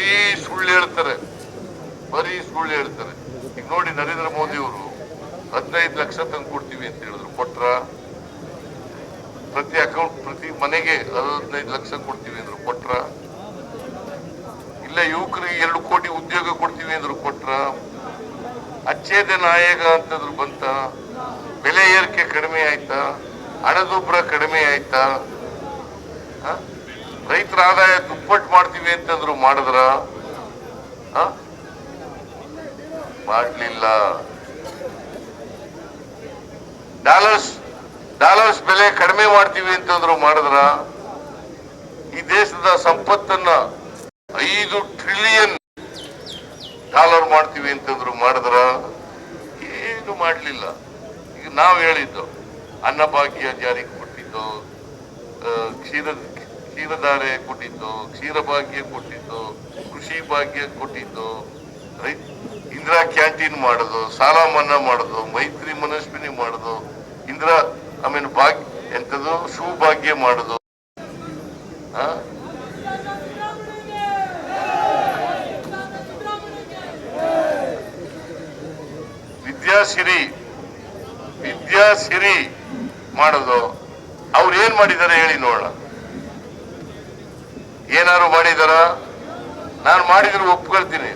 ಬರೀ ಸುಳ್ಳು ಹೇಳ್ತಾರೆ. ಬರೀ ಸುಳ್ಳು ಹೇಳ್ತಾರೆ. ಈಗ ನೋಡಿ ನರೇಂದ್ರ ಮೋದಿ ಅವರು ಹದಿನೈದು ಲಕ್ಷ ತಂದು ಕೊಡ್ತೀವಿ ಅಂತ ಹೇಳಿದ್ರು. ಕೊಟ್ರ? ಪ್ರತಿ ಅಕೌಂಟ್ ಪ್ರತಿ ಮನೆಗೆ ಹದಿನೈದು ಲಕ್ಷ ಕೊಡ್ತೀವಿ ಅಂದ್ರು. ಕೊಟ್ರ? ಇಲ್ಲ, ಯುವಕರಿಗೆ ಎರಡು ಕೋಟಿ ಉದ್ಯೋಗ ಕೊಡ್ತೀವಿ ಅಂದ್ರು. ಕೊಟ್ರ? ಅಚ್ಚೇದನ ನಾಯಕ ಅಂತಂದ್ರು ಬಂತ? ಬೆಲೆ ಏರಿಕೆ ಕಡಿಮೆ ಆಯ್ತಾ? ಹಣದುಬ್ಬರ ಕಡಿಮೆ ಆಯ್ತಾ? ರೈತರ ಆದಾಯ ದುಪ್ಪಟ್ಟು ಮಾಡ್ತೀವಿ ಅಂತಂದ್ರು ಮಾಡಿದ್ರ? ಮಾಡ್ಲಿಲ್ಲ. ಡಾಲರ್ಸ್ ಡಾಲರ್ಸ್ ಬೆಲೆ ಕಡಿಮೆ ಮಾಡ್ತೀವಿ ಅಂತಂದ್ರು ಮಾಡಿದ್ರ? ಈ ದೇಶದ ಸಂಪತ್ತನ್ನ ಐದು ಟ್ರಿಲಿಯನ್ ಡಾಲರ್ ಮಾಡ್ತೀವಿ ಅಂತಂದ್ರು ಮಾಡಿದ್ರ? ಏನು ಮಾಡ್ಲಿಲ್ಲ. ಈಗ ನಾವು ಹೇಳಿದ್ದು, ಅನ್ನಭಾಗ್ಯ ಜಾರಿಗೆ ಕೊಟ್ಟಿದ್ದು ಕ್ಷೀರ ಕ್ಷೀರಧಾರೆ ಕೊಟ್ಟಿದ್ದು ಕ್ಷೀರಭಾಗ್ಯ ಕೊಟ್ಟಿದ್ದು, ಕೃಷಿ ಭಾಗ್ಯ ಕೊಟ್ಟಿದ್ದು ಇಂದಿರಾ ಕ್ಯಾಂಟೀನ್ ಮಾಡೋದು, ಸಾಲ ಮನ್ನಾ ಮಾಡೋದು, ಮೈತ್ರಿ ಮನಸ್ವಿನಿ ಮಾಡೋದು, ಇಂದಿರಾ ಆಮೇಲೆ ಭಾಗ್ಯ ಎಂಥದ್ದು, ಶೂ ಭಾಗ್ಯ ಮಾಡೋದು? ವಿದ್ಯಾಸಿರಿ ವಿದ್ಯಾಸಿರಿ ಮಾಡೋದು. ಅವ್ರು ಏನ್ ಮಾಡಿದ್ದಾರೆ ಹೇಳಿ ನೋಡೋಣ. ಏನಾದ್ರು ಮಾಡಿದಾರ? ನಾನು ಮಾಡಿದ್ರು ಒಪ್ಕೊಳ್ತೀನಿ.